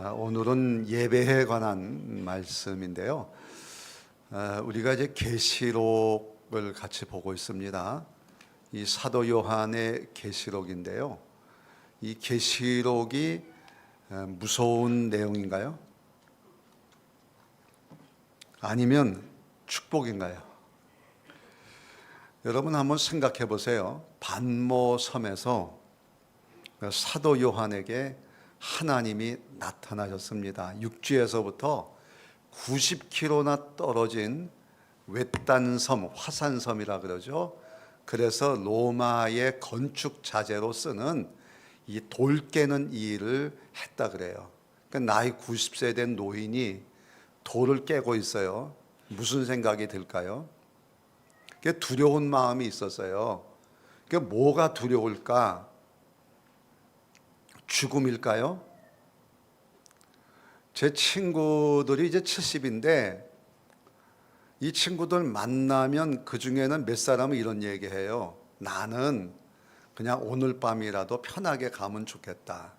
아, 오늘은 예배에 관한 말씀인데요. 아, 우리가 이제 계시록을 같이 보고 있습니다. 이 사도 요한의 계시록인데요. 이 계시록이 아, 무서운 내용인가요? 아니면 축복인가요? 여러분 한번 생각해 보세요. 반모 섬에서 사도 요한에게 하나님이 나타나셨습니다. 육지에서부터 90km나 떨어진 외딴 섬, 화산섬이라 그러죠. 그래서 로마의 건축 자재로 쓰는 이 돌 깨는 일을 했다 그래요. 그러니까 나이 90세 된 노인이 돌을 깨고 있어요. 무슨 생각이 들까요? 두려운 마음이 있었어요. 그 뭐가 두려울까? 죽음일까요? 제 친구들이 이제 70인데 이 친구들 만나면 그 중에는 몇 사람은 이런 얘기해요. 나는 그냥 오늘 밤이라도 편하게 가면 좋겠다.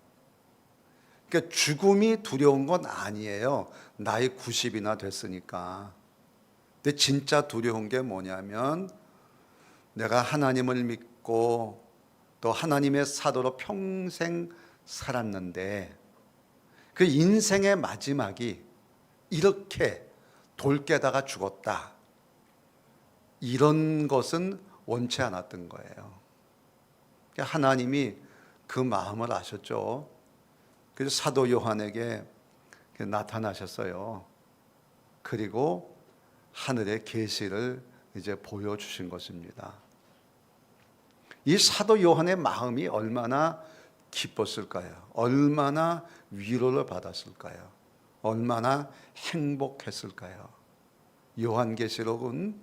그러니까 죽음이 두려운 건 아니에요. 나이 90이나 됐으니까. 근데 진짜 두려운 게 뭐냐면 내가 하나님을 믿고 또 하나님의 사도로 평생 살았는데 그 인생의 마지막이 이렇게 돌 깨다가 죽었다. 이런 것은 원치 않았던 거예요. 그러니까 하나님이 그 마음을 아셨죠. 그래서 사도 요한에게 나타나셨어요. 그리고 하늘의 계시를 이제 보여주신 것입니다. 이 사도 요한의 마음이 얼마나 기뻤을까요? 얼마나 위로를 받았을까요? 얼마나 행복했을까요? 요한계시록은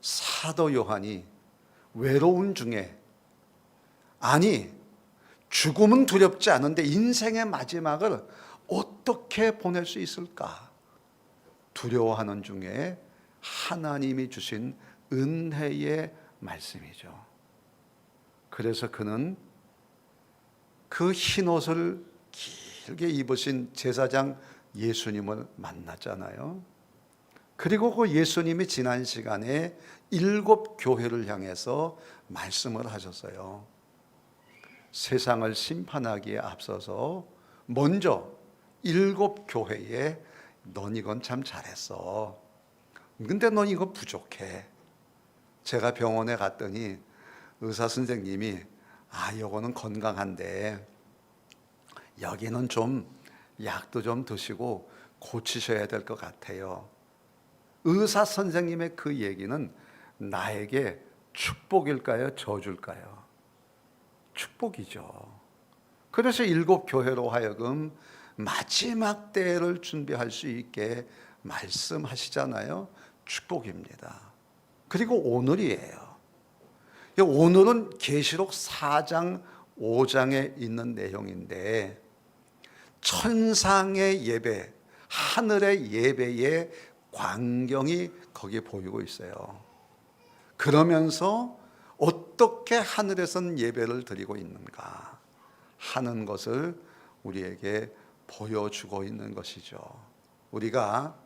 사도 요한이 외로운 중에 아니 죽음은 두렵지 않은데 인생의 마지막을 어떻게 보낼 수 있을까? 두려워하는 중에 하나님이 주신 은혜의 말씀이죠. 그래서 그는 그 흰 옷을 길게 입으신 제사장 예수님을 만났잖아요. 그리고 그 예수님이 지난 시간에 일곱 교회를 향해서 말씀을 하셨어요. 세상을 심판하기에 앞서서 먼저 일곱 교회에 넌 이건 참 잘했어. 근데 넌 이거 부족해. 제가 병원에 갔더니 의사 선생님이 아, 요거는 건강한데 여기는 좀 약도 좀 드시고 고치셔야 될 것 같아요. 의사 선생님의 그 얘기는 나에게 축복일까요? 저줄까요? 축복이죠. 그래서 일곱 교회로 하여금 마지막 때를 준비할 수 있게 말씀하시잖아요. 축복입니다. 그리고 오늘이에요. 오늘은 계시록 4장 5장에 있는 내용인데 천상의 예배, 하늘의 예배의 광경이 거기에 보이고 있어요. 그러면서 어떻게 하늘에선 예배를 드리고 있는가 하는 것을 우리에게 보여주고 있는 것이죠. 우리가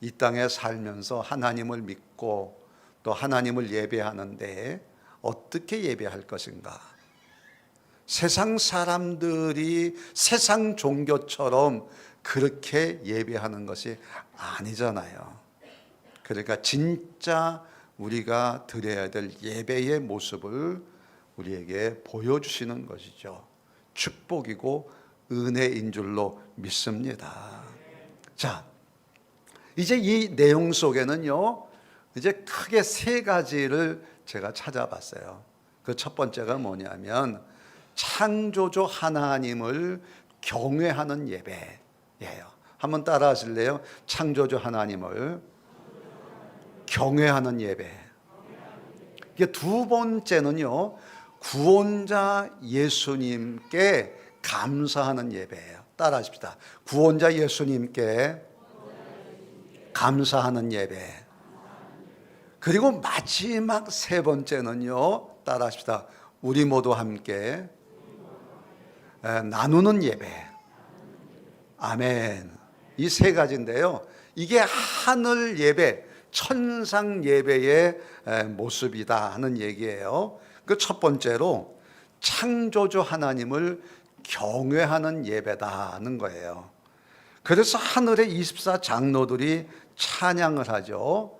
이 땅에 살면서 하나님을 믿고 또 하나님을 예배하는데 어떻게 예배할 것인가? 세상 사람들이 세상 종교처럼 그렇게 예배하는 것이 아니잖아요. 그러니까 진짜 우리가 드려야 될 예배의 모습을 우리에게 보여주시는 것이죠. 축복이고 은혜인 줄로 믿습니다. 자, 이제 이 내용 속에는요, 이제 크게 세 가지를 제가 찾아봤어요. 그 첫 번째가 뭐냐면 창조주 하나님을 경외하는 예배예요. 한번 따라 하실래요? 창조주 하나님을 경외하는 예배. 이게 두 번째는요, 구원자 예수님께 감사하는 예배예요. 따라 하십시다. 구원자 예수님께 감사하는 예배. 그리고 마지막 세 번째는요, 따라 하십시다. 우리 모두 함께 나누는 예배. 아멘. 이 세 가지인데요. 이게 하늘 예배, 천상 예배의 에, 모습이다 하는 얘기예요. 그 첫 번째로 창조주 하나님을 경외하는 예배다는 거예요. 그래서 하늘의 24 장로들이 찬양을 하죠.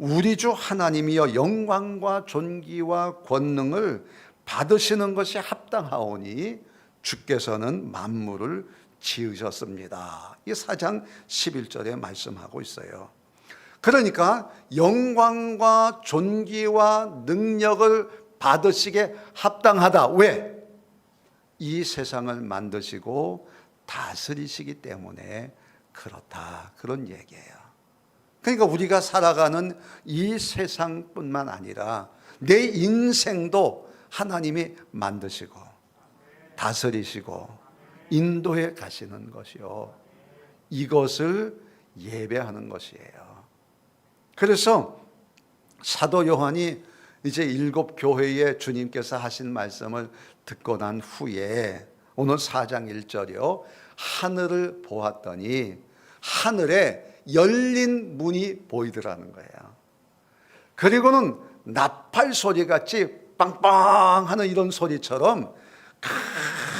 우리 주 하나님이여 영광과 존귀와 권능을 받으시는 것이 합당하오니 주께서는 만물을 지으셨습니다. 이 4장 11절에 말씀하고 있어요. 그러니까 영광과 존귀와 능력을 받으시게 합당하다. 왜? 이 세상을 만드시고 다스리시기 때문에 그렇다. 그런 얘기예요. 그러니까 우리가 살아가는 이 세상뿐만 아니라 내 인생도 하나님이 만드시고 다스리시고 인도해 가시는 것이요. 이것을 예배하는 것이에요. 그래서 사도 요한이 이제 일곱 교회에 주님께서 하신 말씀을 듣고 난 후에 오늘 4장 1절이요. 하늘을 보았더니 하늘에 열린 문이 보이더라는 거예요. 그리고는 나팔 소리 같이 빵빵 하는 이런 소리처럼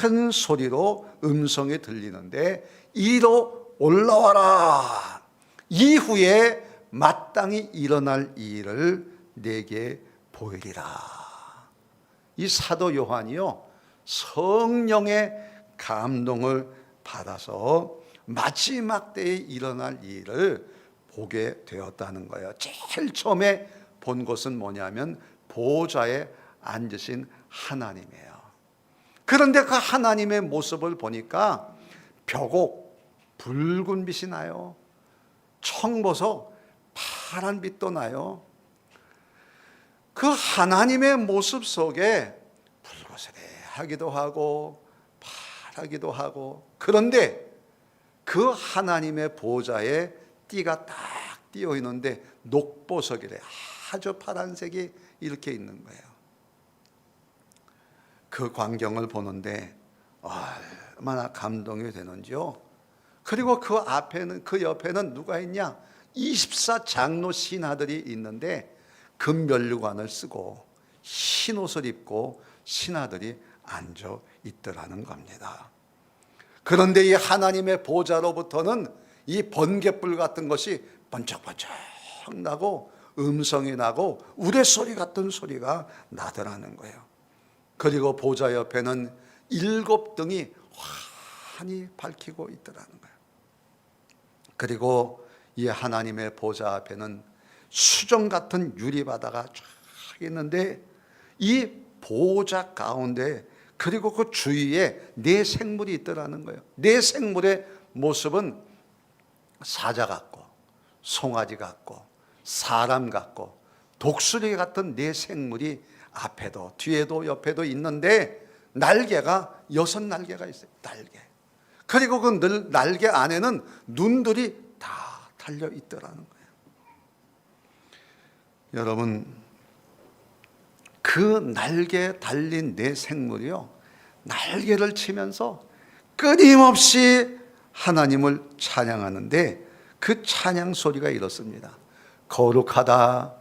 큰 소리로 음성이 들리는데 이로 올라와라. 이후에 마땅히 일어날 일을 내게 보이리라. 이 사도 요한이요. 성령의 감동을 받아서 마지막 때에 일어날 일을 보게 되었다는 거예요. 제일 처음에 본 것은 뭐냐면 보좌에 앉으신 하나님이에요. 그런데 그 하나님의 모습을 보니까 벽옥 붉은 빛이 나요. 청보석 파란 빛도 나요. 그 하나님의 모습 속에 붉으스레하기도 하고 파라기도 하고 그런데 그 하나님의 보좌에 띠가 딱 띄어 있는데 녹보석이래 아주 파란색이 이렇게 있는 거예요. 그 광경을 보는데 얼마나 감동이 되는지요. 그리고 그 앞에는 그 옆에는 누가 있냐? 24 장로 신하들이 있는데 금면류관을 쓰고 흰 옷을 입고 신하들이 앉아 있더라는 겁니다. 그런데 이 하나님의 보좌로부터는 이 번개불 같은 것이 번쩍번쩍 나고 음성이 나고 우레소리 같은 소리가 나더라는 거예요. 그리고 보좌 옆에는 일곱 등이 환히 밝히고 있더라는 거예요. 그리고 이 하나님의 보좌 앞에는 수정 같은 유리바다가 쫙 있는데 이 보좌 가운데 그리고 그 주위에 네 생물이 있더라는 거예요. 네 생물의 모습은 사자 같고 송아지 같고 사람 같고 독수리 같은 네 생물이 앞에도 뒤에도 옆에도 있는데 날개가 여섯 날개가 있어요. 날개. 그리고 그 날개 안에는 눈들이 다 달려 있더라는 거예요. 여러분 그 날개 달린 내 생물이요 날개를 치면서 끊임없이 하나님을 찬양하는데 그 찬양 소리가 이렇습니다. 거룩하다,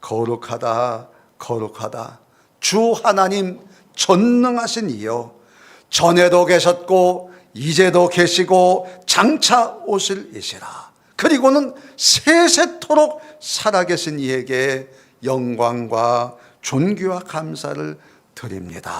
거룩하다, 거룩하다. 주 하나님 전능하신 이여 전에도 계셨고 이제도 계시고 장차 오실 이시라. 그리고는 세세토록 살아계신 이에게 영광과 존귀와 감사를 드립니다.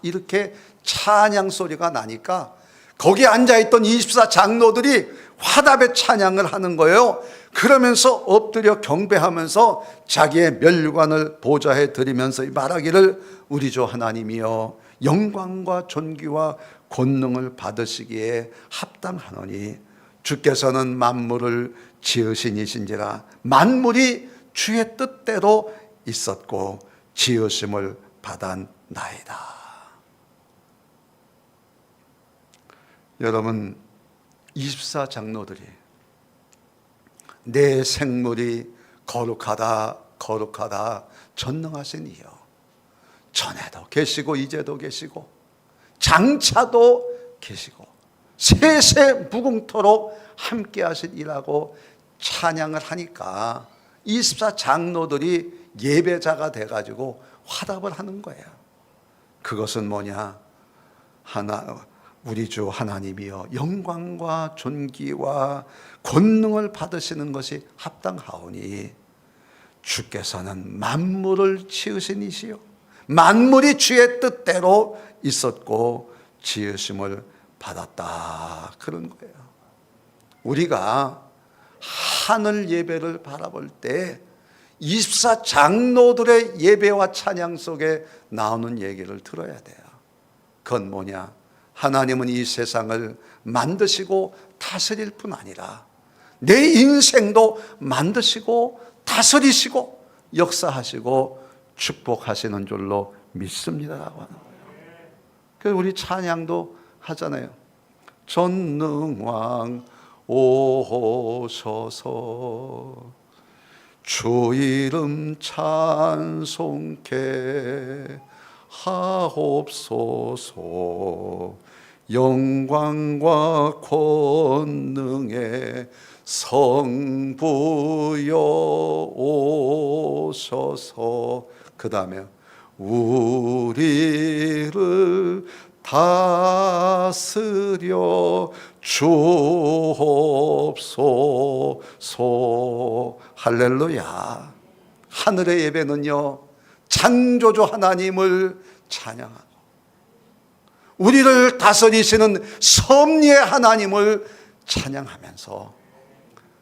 이렇게 찬양 소리가 나니까 거기 앉아있던 24 장로들이 화답의 찬양을 하는 거예요. 그러면서 엎드려 경배하면서 자기의 멸관을 보좌해 드리면서 말하기를 우리 주 하나님이여 영광과 존귀와 권능을 받으시기에 합당하노니 주께서는 만물을 지으신 이신지라 만물이 주의 뜻대로 있었고 지으심을 받았나이다. 여러분 24 장로들이 내 생물이 거룩하다 거룩하다 전능하신 이여 전에도 계시고 이제도 계시고 장차도 계시고 세세 무궁토록 함께 하시리라고 찬양을 하니까 24 장로들이 예배자가 돼가지고 화답을 하는 거예요. 그것은 뭐냐? 하나 우리 주 하나님이여 영광과 존귀와 권능을 받으시는 것이 합당하오니 주께서는 만물을 지으신 이시요 만물이 주의 뜻대로 있었고 지으심을 받았다 그런 거예요. 우리가 하늘 예배를 바라볼 때 24 장로들의 예배와 찬양 속에 나오는 얘기를 들어야 돼요. 그건 뭐냐? 하나님은 이 세상을 만드시고 다스릴 뿐 아니라 내 인생도 만드시고 다스리시고 역사하시고 축복하시는 줄로 믿습니다라고 하는 거예요. 우리 찬양도 하잖아요. 전능왕 오소서 주 이름 찬송케 하옵소서. 영광과 권능의 성부여 오셔서. 그 다음에 우리를 다스려 주옵소서 할렐루야 하늘의 예배는요 창조주 하나님을 찬양하고 우리를 다스리시는 섭리의 하나님을 찬양하면서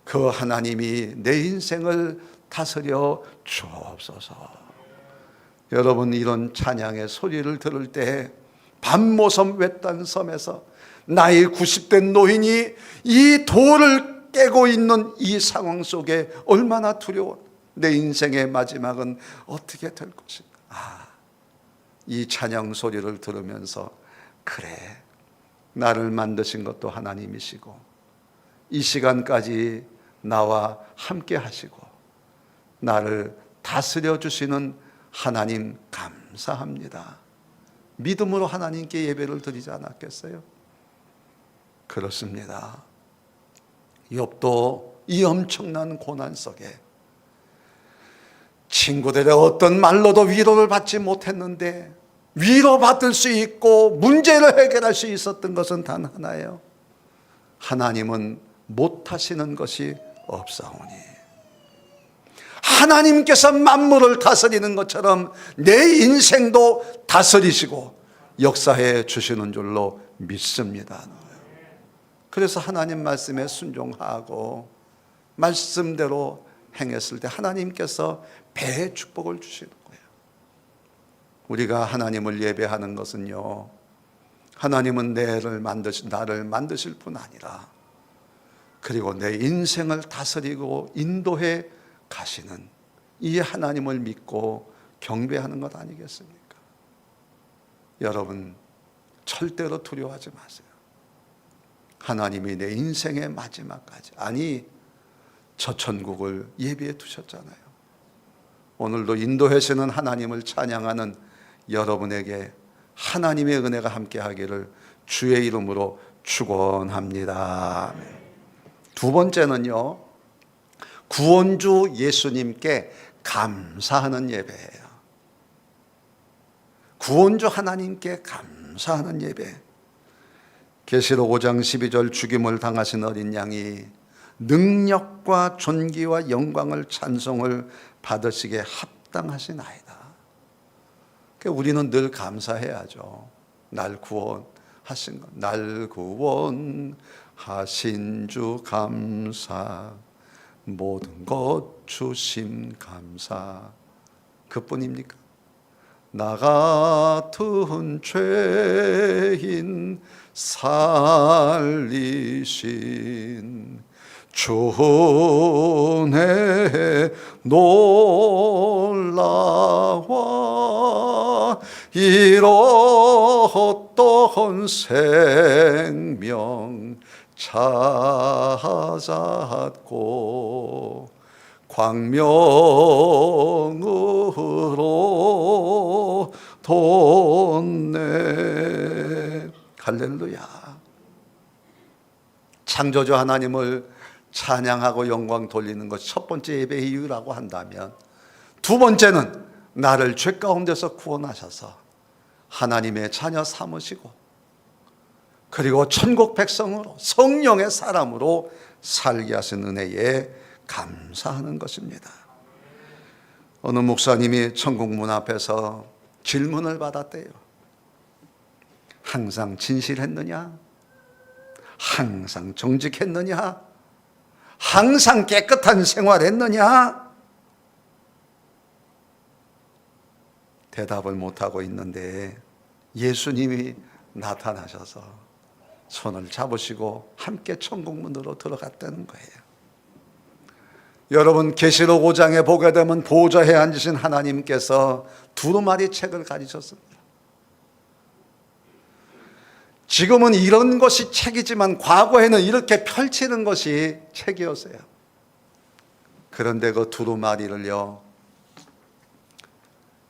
그 하나님이 내 인생을 다스려 주옵소서. 여러분 이런 찬양의 소리를 들을 때 밤모섬 외딴 섬에서 나이 90된 노인이 이 돌을 깨고 있는 이 상황 속에 얼마나 두려워 내 인생의 마지막은 어떻게 될 것인가 아, 이 찬양 소리를 들으면서 그래 나를 만드신 것도 하나님이시고 이 시간까지 나와 함께 하시고 나를 다스려 주시는 하나님 감사합니다. 믿음으로 하나님께 예배를 드리지 않았겠어요? 그렇습니다. 욥도 이 엄청난 고난 속에 친구들의 어떤 말로도 위로를 받지 못했는데 위로받을 수 있고 문제를 해결할 수 있었던 것은 단 하나예요. 하나님은 못하시는 것이 없사오니 하나님께서 만물을 다스리는 것처럼 내 인생도 다스리시고 역사해 주시는 줄로 믿습니다. 그래서 하나님 말씀에 순종하고 말씀대로 행했을 때 하나님께서 배의 축복을 주시는 거예요. 우리가 하나님을 예배하는 것은요. 하나님은 내를 만드신 나를 만드실 뿐 아니라 그리고 내 인생을 다스리고 인도해 가시는 이 하나님을 믿고 경배하는 것 아니겠습니까? 여러분 절대로 두려워하지 마세요. 하나님이 내 인생의 마지막까지 아니 저 천국을 예비해 두셨잖아요. 오늘도 인도하시는 하나님을 찬양하는 여러분에게 하나님의 은혜가 함께하기를 주의 이름으로 축원합니다. 두 번째는요. 구원주 예수님께 감사하는 예배예요. 구원주 하나님께 감사하는 예배. 계시록 5장 12절 죽임을 당하신 어린 양이 능력과 존귀와 영광을 찬송을 받으시게 합당하시나이다. 그러니까 우리는 늘 감사해야죠. 날 구원하신 것, 날 구원하신 주 감사, 모든 것 주심 감사. 그뿐입니까? 나 같은 죄인 살리신 주의 놀라와 이로던 생명 찾았고 광명으로 돈내 할렐루야. 창조주 하나님을 찬양하고 영광 돌리는 것이 첫 번째 예배의 이유라고 한다면 두 번째는 나를 죄 가운데서 구원하셔서 하나님의 자녀 삼으시고 그리고 천국 백성으로 성령의 사람으로 살게 하신 은혜에 감사하는 것입니다. 어느 목사님이 천국 문 앞에서 질문을 받았대요. 항상 진실했느냐? 항상 정직했느냐? 항상 깨끗한 생활했느냐? 대답을 못하고 있는데 예수님이 나타나셔서 손을 잡으시고 함께 천국문으로 들어갔다는 거예요. 여러분 계시록 5장에 보게 되면 보좌에 앉으신 하나님께서 두루마리 책을 가지셨습니다. 지금은 이런 것이 책이지만 과거에는 이렇게 펼치는 것이 책이었어요. 그런데 그 두루마리를요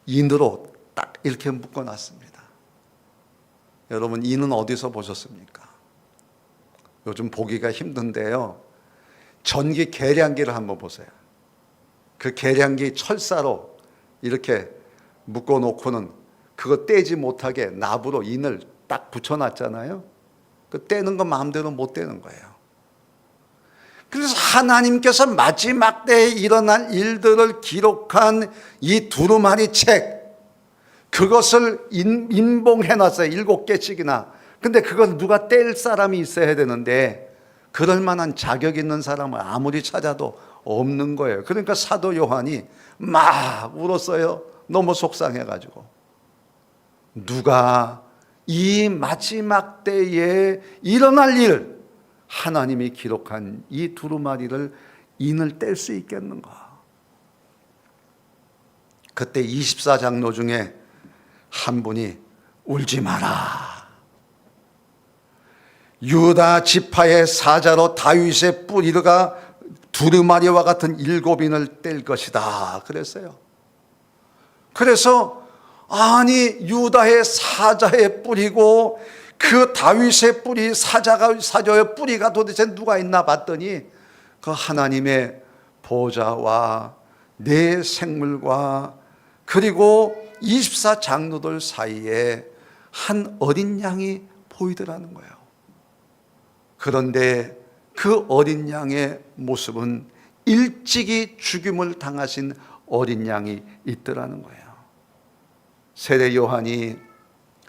인으로 딱 이렇게 묶어 놨습니다. 여러분 이는 어디서 보셨습니까? 요즘 보기가 힘든데요. 전기 계량기를 한번 보세요. 그 계량기 철사로 이렇게 묶어 놓고는 그거 떼지 못하게 납으로 인을 딱 붙여놨잖아요. 그 떼는 거 마음대로 못 떼는 거예요. 그래서 하나님께서 마지막 때에 일어날 일들을 기록한 이 두루마리 책, 그것을 인, 인봉해놨어요. 일곱 개씩이나. 근데 그걸 누가 뗄 사람이 있어야 되는데, 그럴 만한 자격 있는 사람을 아무리 찾아도 없는 거예요. 그러니까 사도 요한이 막 울었어요. 너무 속상해가지고. 누가 이 마지막 때에 일어날 일, 하나님이 기록한 이 두루마리를 인을 뗄 수 있겠는가? 그때 24장로 중에 한 분이 울지 마라. 유다 지파의 사자로 다윗의 뿌리가 두루마리와 같은 일곱인을 뗄 것이다. 그랬어요. 그래서 아니 유다의 사자의 뿌리고 그 다윗의 뿌리 사자가 사자의 뿌리가 도대체 누가 있나 봤더니 그 하나님의 보좌와 내 생물과 그리고 24 장로들 사이에 한 어린 양이 보이더라는 거예요. 그런데 그 어린 양의 모습은 일찍이 죽임을 당하신 어린 양이 있더라는 거예요. 세례 요한이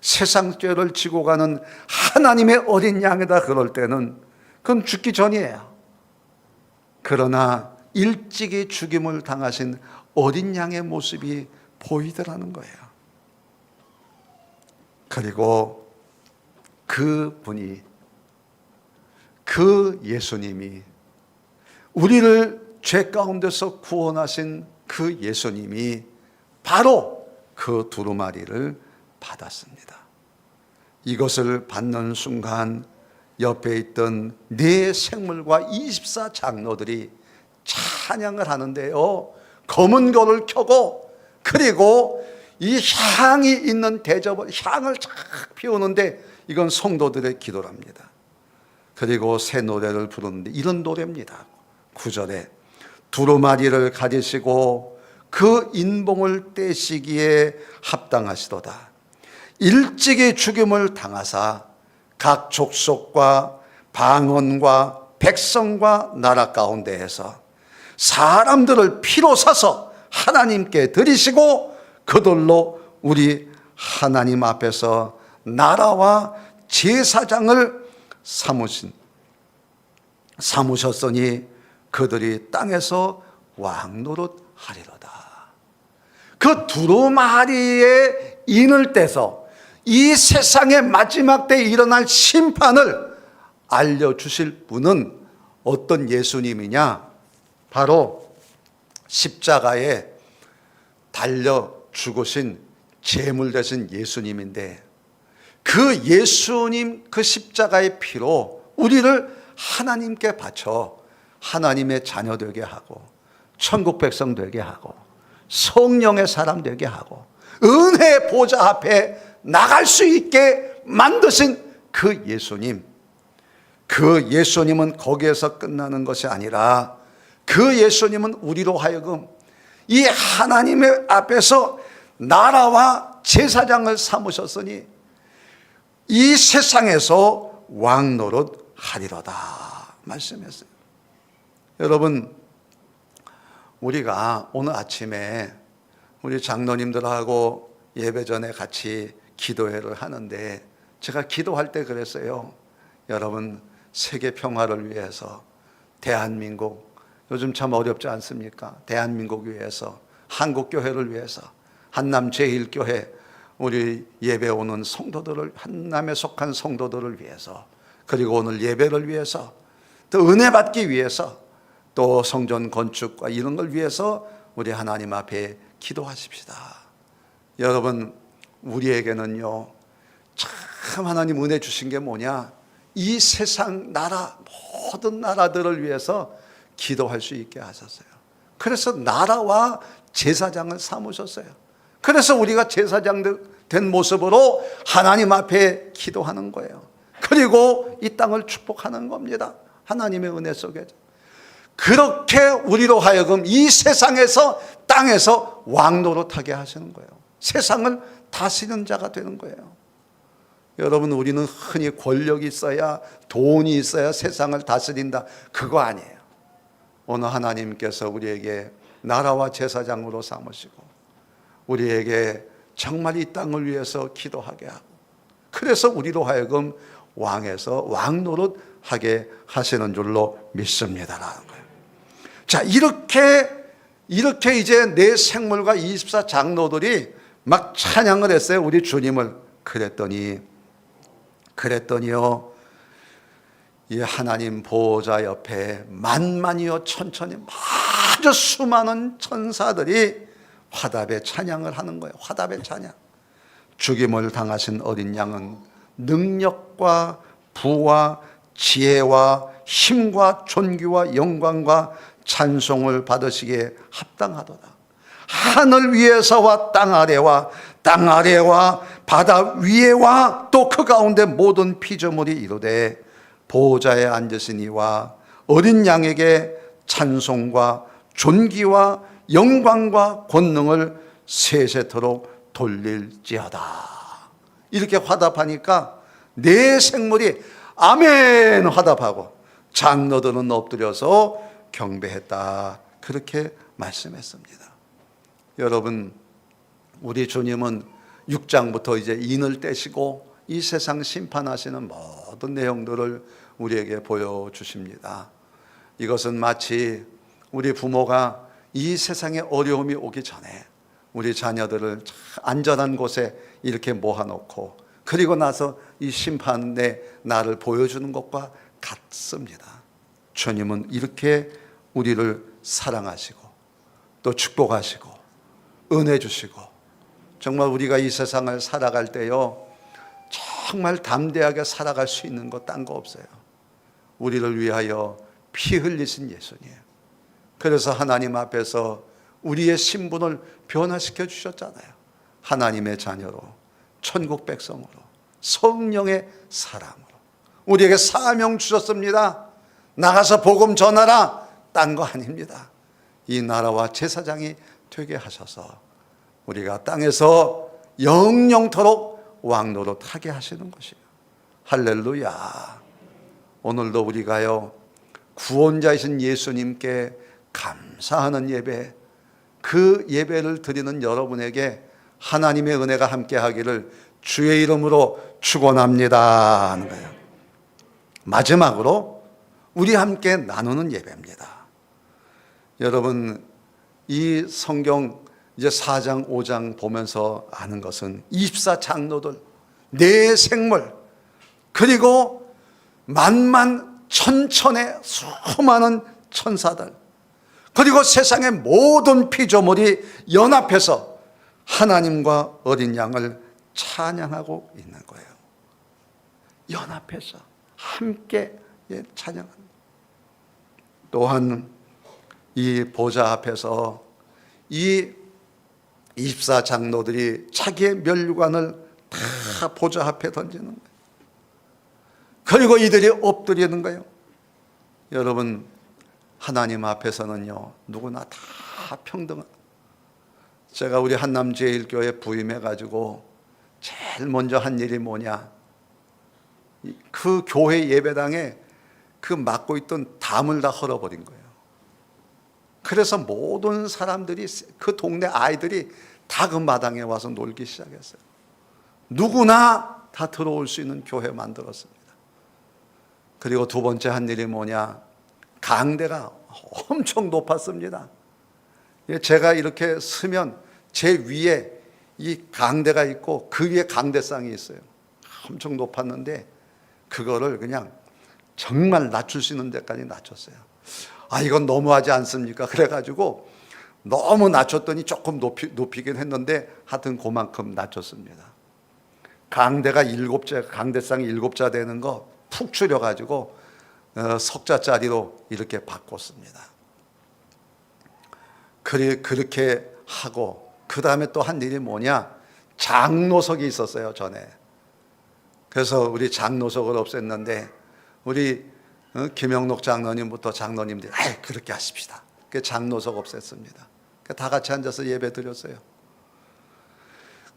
세상 죄를 지고 가는 하나님의 어린 양이다 그럴 때는 그건 죽기 전이에요. 그러나 일찍이 죽임을 당하신 어린 양의 모습이 보이더라는 거예요. 그리고 그 분이 그 예수님이 우리를 죄 가운데서 구원하신 그 예수님이 바로 그 두루마리를 받았습니다. 이것을 받는 순간 옆에 있던 네 생물과 24 장로들이 찬양을 하는데요. 검은 거를 켜고 그리고 이 향이 있는 대접을 향을 쫙 피우는데 이건 성도들의 기도랍니다. 그리고 새 노래를 부르는데 이런 노래입니다. 구절에 두루마리를 가지시고 그 인봉을 떼시기에 합당하시도다. 일찍이 죽임을 당하사 각 족속과 방언과 백성과 나라 가운데에서 사람들을 피로 사서 하나님께 드리시고 그들로 우리 하나님 앞에서 나라와 제사장을 삼으신 삼으셨으니 그들이 땅에서 왕노릇 하리로다. 그 두루마리의 인을 떼서 이 세상의 마지막 때에 일어날 심판을 알려주실 분은 어떤 예수님이냐? 바로 십자가에 달려 죽으신 제물 되신 예수님인데 그 예수님 그 십자가의 피로 우리를 하나님께 바쳐 하나님의 자녀 되게 하고 천국 백성 되게 하고 성령의 사람 되게 하고 은혜 보좌 앞에 나갈 수 있게 만드신 그 예수님 그 예수님은 거기에서 끝나는 것이 아니라 그 예수님은 우리로 하여금 이 하나님의 앞에서 나라와 제사장을 삼으셨으니 이 세상에서 왕 노릇 하리로다 말씀했어요. 여러분 우리가 오늘 아침에 우리 장로님들하고 예배 전에 같이 기도회를 하는데 제가 기도할 때 그랬어요. 여러분 세계 평화를 위해서 대한민국 요즘 참 어렵지 않습니까? 대한민국 위해서 한국 교회를 위해서 한남 제1교회 우리 예배 오는 성도들을 한남에 속한 성도들을 위해서 그리고 오늘 예배를 위해서 또 은혜 받기 위해서 또 성전 건축과 이런 걸 위해서 우리 하나님 앞에 기도하십시다. 여러분 우리에게는요 참 하나님 은혜 주신 게 뭐냐? 이 세상 나라 모든 나라들을 위해서 기도할 수 있게 하셨어요. 그래서 나라와 제사장을 삼으셨어요. 그래서 우리가 제사장 된 모습으로 하나님 앞에 기도하는 거예요. 그리고 이 땅을 축복하는 겁니다. 하나님의 은혜 속에. 그렇게 우리로 하여금 이 세상에서 땅에서 왕노릇하게 하시는 거예요. 세상을 다스리는 자가 되는 거예요. 여러분 우리는 흔히 권력이 있어야 돈이 있어야 세상을 다스린다. 그거 아니에요. 오늘 하나님께서 우리에게 나라와 제사장으로 삼으시고 우리에게 정말 이 땅을 위해서 기도하게 하고 그래서 우리로 하여금 왕에서 왕노릇 하게 하시는 줄로 믿습니다라는 거예요. 자, 이렇게 이렇게 이제 내 생물과 24 장로들이 막 찬양을 했어요. 우리 주님을 그랬더니 그랬더니요. 이 하나님 보호자 옆에 만만이요 천천히 아주 수많은 천사들이 화답의 찬양을 하는 거예요. 화답의 찬양. 죽임을 당하신 어린 양은 능력과 부와 지혜와 힘과 존귀와 영광과 찬송을 받으시기에 합당하도다. 하늘 위에서와 땅 아래와 땅 아래와 바다 위에와 또 그 가운데 모든 피조물이 이르되 보호자에 앉으신 이와 어린 양에게 찬송과 존귀와 영광과 권능을 세세토록 돌릴지어다. 이렇게 화답하니까 내 생물이 아멘 화답하고 장로들은 엎드려서 경배했다. 그렇게 말씀했습니다. 여러분, 우리 주님은 6장부터 이제 인을 떼시고 이 세상 심판하시는 모든 내용들을 우리에게 보여주십니다. 이것은 마치 우리 부모가 이 세상에 어려움이 오기 전에 우리 자녀들을 안전한 곳에 이렇게 모아놓고 그리고 나서 이 심판의 나를 보여주는 것과 같습니다. 주님은 이렇게 우리를 사랑하시고 또 축복하시고 은혜 주시고 정말 우리가 이 세상을 살아갈 때요 정말 담대하게 살아갈 수 있는 것 딴 거 없어요. 우리를 위하여 피 흘리신 예수님. 그래서 하나님 앞에서 우리의 신분을 변화시켜 주셨잖아요. 하나님의 자녀로, 천국 백성으로, 성령의 사람으로. 우리에게 사명 주셨습니다. 나가서 복음 전하라. 딴 거 아닙니다. 이 나라와 제사장이 되게 하셔서 우리가 땅에서 영영토록 왕노릇 하게 하시는 것이에요. 할렐루야. 오늘도 우리가요, 구원자이신 예수님께 감사하는 예배, 그 예배를 드리는 여러분에게 하나님의 은혜가 함께 하기를 주의 이름으로 축원합니다 하는 거예요. 마지막으로 우리 함께 나누는 예배입니다. 여러분 이 성경 이제 4장 5장 보면서 아는 것은 24 장로들 내 생물 그리고 만만 천천의 수많은 천사들 그리고 세상의 모든 피조물이 연합해서 하나님과 어린 양을 찬양하고 있는 거예요. 연합해서 함께 예, 찬양합니다. 또한 이 보좌 앞에서 이 24 장로들이 자기의 멸류관을 다 보좌 앞에 던지는 거예요. 그리고 이들이 엎드리는 거예요. 여러분 하나님 앞에서는요 누구나 다 평등한. 제가 우리 한남제일교회 부임해 가지고 제일 먼저 한 일이 뭐냐? 이- 그 교회 예배당에 그 맡고 있던 담을 다 헐어버린 거예요. 그래서 모든 사람들이 그 동네 아이들이 다 그 마당에 와서 놀기 시작했어요. 누구나 다 들어올 수 있는 교회 만들었습니다. 그리고 두 번째 한 일이 뭐냐? 강대가 엄청 높았습니다. 예, 제가 이렇게 서면 제 위에 이 강대가 있고 그 위에 강대상이 있어요. 엄청 높았는데 그거를 그냥 정말 낮출 수 있는 데까지 낮췄어요. 아 이건 너무하지 않습니까? 그래가지고 너무 낮췄더니 조금 높이, 높이긴 했는데 하여튼 그만큼 낮췄습니다. 강대가 일곱자 강대상이 일곱자 되는 거 푹 줄여가지고 어, 석자짜리로 이렇게 바꿨습니다. 그리, 그렇게 하고 그 다음에 또 한 일이 뭐냐 장로석이 있었어요 전에. 그래서 우리 장로석을 없앴는데 우리 어, 김영록 장로님부터 장로님들이 아 그렇게 하십시다. 그 장로석 없앴습니다. 그다 같이 앉아서 예배 드렸어요.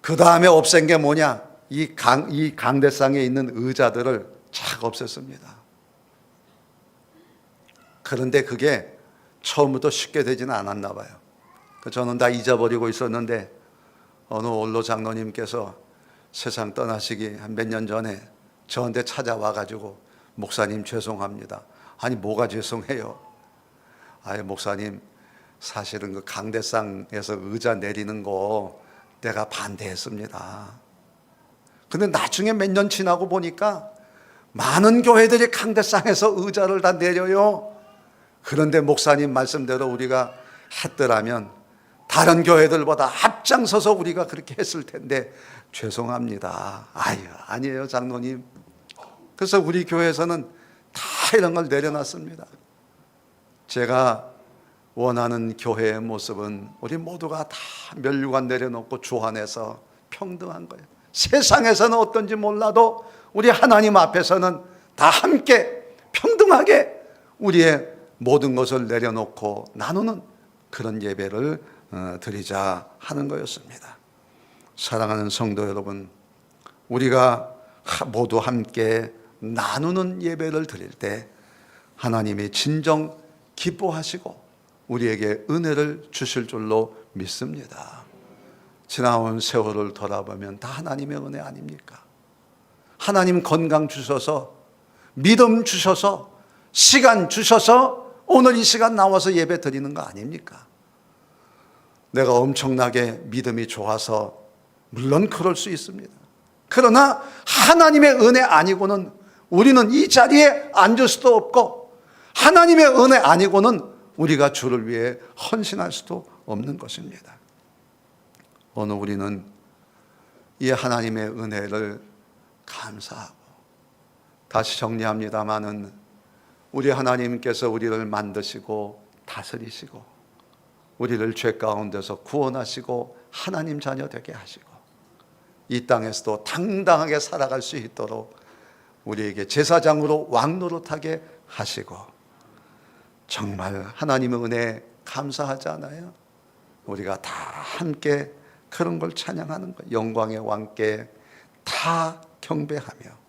그 다음에 없앤 게 뭐냐? 이 강, 이 강대상에 있는 의자들을 착 없앴습니다. 그런데 그게 처음부터 쉽게 되지는 않았나 봐요. 그 저는 다 잊어버리고 있었는데 어느 원로 장로님께서 세상 떠나시기 한 몇 년 전에 저한테 찾아와 가지고 목사님 죄송합니다. 아니 뭐가 죄송해요? 아예 목사님 사실은 그 강대상에서 의자 내리는 거 내가 반대했습니다. 근데 나중에 몇 년 지나고 보니까 많은 교회들이 강대상에서 의자를 다 내려요. 그런데 목사님 말씀대로 우리가 했더라면 다른 교회들보다 앞장서서 우리가 그렇게 했을 텐데 죄송합니다. 아유, 아니에요, 장로님. 그래서 우리 교회에서는 다 이런 걸 내려놨습니다. 제가 원하는 교회의 모습은 우리 모두가 다 멸류관 내려놓고 주 안에서 평등한 거예요. 세상에서는 어떤지 몰라도 우리 하나님 앞에서는 다 함께 평등하게 우리의 모든 것을 내려놓고 나누는 그런 예배를 어, 드리자 하는 거였습니다. 사랑하는 성도 여러분, 우리가 하- 모두 함께 나누는 예배를 드릴 때 하나님이 진정 기뻐하시고 우리에게 은혜를 주실 줄로 믿습니다. 지나온 세월을 돌아보면 다 하나님의 은혜 아닙니까? 하나님 건강 주셔서 믿음 주셔서 시간 주셔서 오늘 이 시간 나와서 예배 드리는 거 아닙니까? 내가 엄청나게 믿음이 좋아서 물론 그럴 수 있습니다. 그러나 하나님의 은혜 아니고는 우리는 이 자리에 앉을 수도 없고 하나님의 은혜 아니고는 우리가 주를 위해 헌신할 수도 없는 것입니다. 오늘 우리는 이 하나님의 은혜를 감사하고 다시 정리합니다마는 우리 하나님께서 우리를 만드시고 다스리시고 우리를 죄 가운데서 구원하시고 하나님 자녀 되게 하시고 이 땅에서도 당당하게 살아갈 수 있도록 우리에게 제사장으로 왕 노릇하게 하시고 정말 하나님의 은혜 감사하지 않아요? 우리가 다 함께 그런 걸 찬양하는 거예요. 영광의 왕께 다 경배하며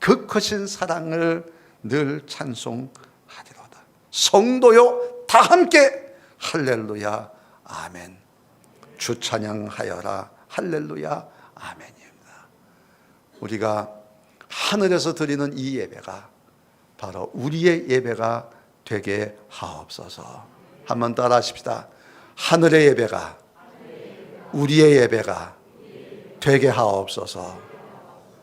그 크신 사랑을 늘 찬송하리로다. 성도요 다 함께 할렐루야 아멘. 주 찬양하여라 할렐루야 아멘입니다. 우리가 하늘에서 드리는 이 예배가 바로 우리의 예배가 되게 하옵소서. 한번 따라 하십시다. 하늘의 예배가 우리의 예배가 되게 하옵소서.